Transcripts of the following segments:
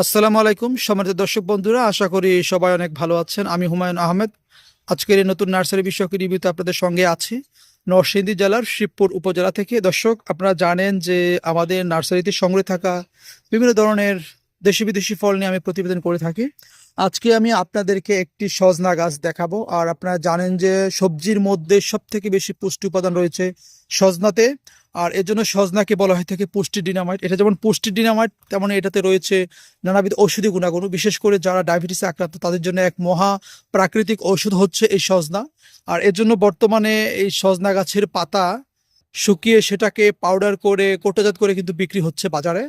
আসসালামু আলাইকুম, সম্মানিত দর্শক বন্ধুরা, আশা করি সবাই অনেক ভালো আছেন। আমি হুমায়ুন আহমেদ। আজকের এই নতুন নার্সারি বিষয়ক রিভিউতে আপনাদের সঙ্গে আছি। নরসিংদী জেলার শিবপুর উপজেলা থেকে। দর্শক, আপনারা জানেন যে আমাদের নার্সারিতে সংগ্রহে থাকা বিভিন্ন ধরনের দেশি বিদেশি ফল নিয়ে আমি প্রতিবেদন করে থাকি। আজকে আমি আপনাদেরকে একটি সজনা গাছ দেখাবো। আর আপনারা জানেন যে সবজির মধ্যে সব থেকে বেশি পুষ্টি উপাদান রয়েছে সজনাতে। আর এর জন্য সজনাকে বলা হয় থাকে পুষ্টি ডিনামাইট। এটা যেমন পুষ্টি ডিনামাইট তেমন এটাতে রয়েছে নানাবিধ ঔষধি গুণাগুণ। বিশেষ করে যারা ডায়াবেটিসে আক্রান্ত, তাদের জন্য এক মহা প্রাকৃতিক ঔষধ হচ্ছে এই সজনা। আর এর জন্য বর্তমানে এই সজনা গাছের পাতা শুকিয়ে সেটাকে পাউডার করে, কোটাজাত করে কিন্তু বিক্রি হচ্ছে বাজারে।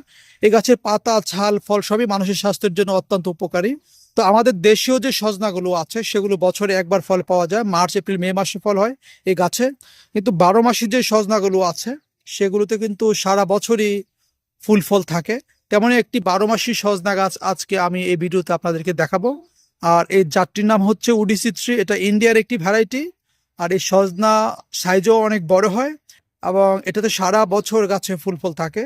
এই গাছের পাতা, ছাল, ফল সবই মানুষের স্বাস্থ্যের জন্য অত্যন্ত উপকারী। তো আমাদের দেশীয় যে সজনাগুলো আছে, সেগুলো বছরে একবার ফল পাওয়া যায়। মার্চ, এপ্রিল, মে মাসে ফল হয় এই গাছে। কিন্তু বারো মাসি যে সজনাগুলো আছে সেগুলোতে কিন্তু সারা বছরই ফুল ফল থাকে। তেমনই একটি বারো মাসি সজনা গাছ আজকে আমি এই ভিডিওতে আপনাদেরকে দেখাবো। আর এই জাতটির নাম হচ্ছে উডিসি থ্রি। এটা ইন্ডিয়ার একটি ভ্যারাইটি। আর এই সজনা সাইজও অনেক বড় হয় এবং এটাতে সারা বছর গাছে ফুল ফল থাকে।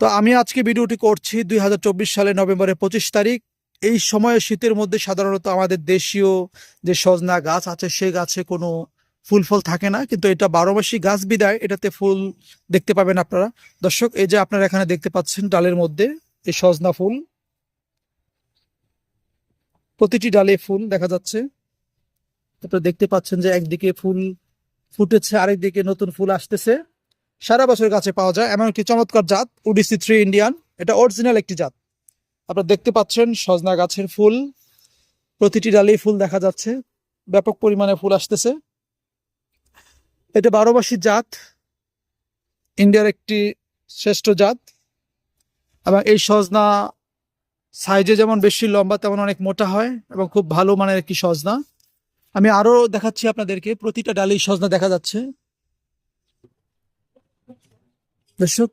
তো আমি আজকে ভিডিওটি করছি দুই হাজার চব্বিশ সালে নভেম্বরের পঁচিশ তারিখ। এই সময়ে শীতের মধ্যে সাধারণত আমাদের দেশীয় যে সজনা গাছ আছে, সে গাছে কোনো ফুল ফল থাকে না, কিন্তু এটা বারো মাসি গাছ বিদায়, এটাতে ফুল দেখতে পাবেন আপনারা। দর্শক, এই যে আপনারা এখানে দেখতে পাচ্ছেন ডালের মধ্যে এই সজনা ফুল। প্রতিটি ডালে ফুল দেখা যাচ্ছে। আপনারা দেখতে পাচ্ছেন যে একদিকে ফুল ফুটেছে, আরেকদিকে নতুন ফুল আসতেছে। সারা বছর গাছে পাওয়া যায় এমন একটি চমৎকার জাত, উডিসি থ্রি ইন্ডিয়ান। এটা অরিজিনাল একটি জাত। আপনারা দেখতে পাচ্ছেন সজনা গাছের ফুল। প্রতিটি ডালেই ফুল দেখা যাচ্ছে। ব্যাপক পরিমাণে ফুল আসতেছে। এটা বারো মাসি জাত। ইন্ডিয়ার একটি শ্রেষ্ঠ জাত। এবং এই সজনা সাইজে যেমন বেশি লম্বা, তেমন অনেক মোটা হয় এবং খুব ভালো মানের একটি সজনা। আমি আরও দেখাচ্ছি আপনাদেরকে, প্রতিটা ডালেই সজনা দেখা যাচ্ছে। দর্শক,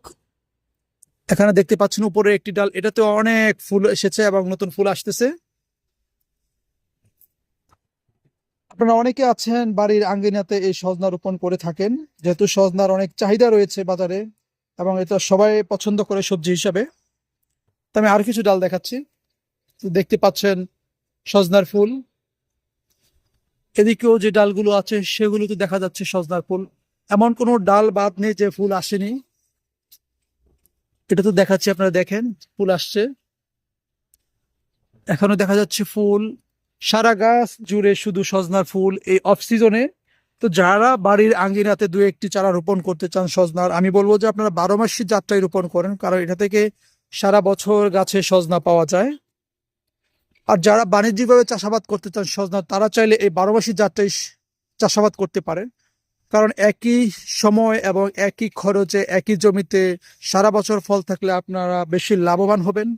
এখানে দেখতে পাচ্ছেন উপরে একটি ডাল। এটাতে অনেক ফুল এসেছে এবং নতুন ফুল আসতেছে। আপনারা অনেকে আছেন বাড়ির আঙ্গিনাতে এই সজনা রোপণ করে থাকেন। যেহেতু সজনার অনেক চাহিদা রয়েছে বাজারে এবং এটা সবাই পছন্দ করে সবজি হিসাবে। তো আমি আর কিছু ডাল দেখাচ্ছি। দেখতে পাচ্ছেন সজনার ফুল। এদিকেও যে ডালগুলো আছে সেগুলোতে দেখা যাচ্ছে সজনার ফুল। এমন কোনো ডাল বাদ নেই যে ফুল আসেনি। এটা তো দেখাচ্ছি, আপনারা দেখেন, ফুল আসছে। এখনও দেখা যাচ্ছে ফুল সারা গাছ জুড়ে শুধু সজনার ফুল এই অফ সিজনে তো যারা বাড়ির আঙ্গিনাতে দু একটি চারা রোপণ করতে চান সজনার, আমি বলব যে আপনারা বারো মাসি জাতটাই রোপণ করেন, কারণ এটা থেকে সারা বছর গাছে সজনা পাওয়া যায়। আর যারা বাণিজ্যিকভাবে চাষাবাদ করতে চান সজনা তারা চাইলে এই বারো মাসি জাতটাই চাষাবাদ করতে পারেন। কারণ একই সময় এবং একই খরচে, একই জমিতে সারা বছর ফল থাকলে আপনারা বেশি লাভবান হবেন।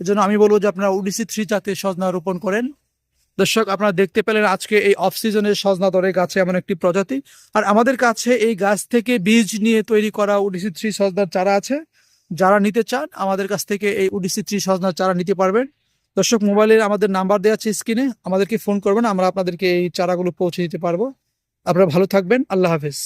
এজন্য আমি বলব যে আপনারা উডিসি থ্রি জাতের সজনা রোপণ করেন। দর্শক, আপনারা দেখতে পেলেন আজকে এই অফ সিজনের সজনা দরের গাছে এমন একটি প্রজাতি। আর আমাদের কাছে এই গাছ থেকে বীজ নিয়ে তৈরি করা উডিসি থ্রি সজনার চারা আছে। যারা নিতে চান, আমাদের কাছ থেকে এই উডিসি থ্রি সজনার চারা নিতে পারবেন। দর্শক মোবাইলের আমাদের নাম্বার দেওয়া আছে স্ক্রিনে, আমাদেরকে ফোন করবেন, আমরা আপনাদেরকে এই চারাগুলো পৌঁছে দিতে পারব। আপনারা ভালো থাকবেন, আল্লাহ হাফেজ।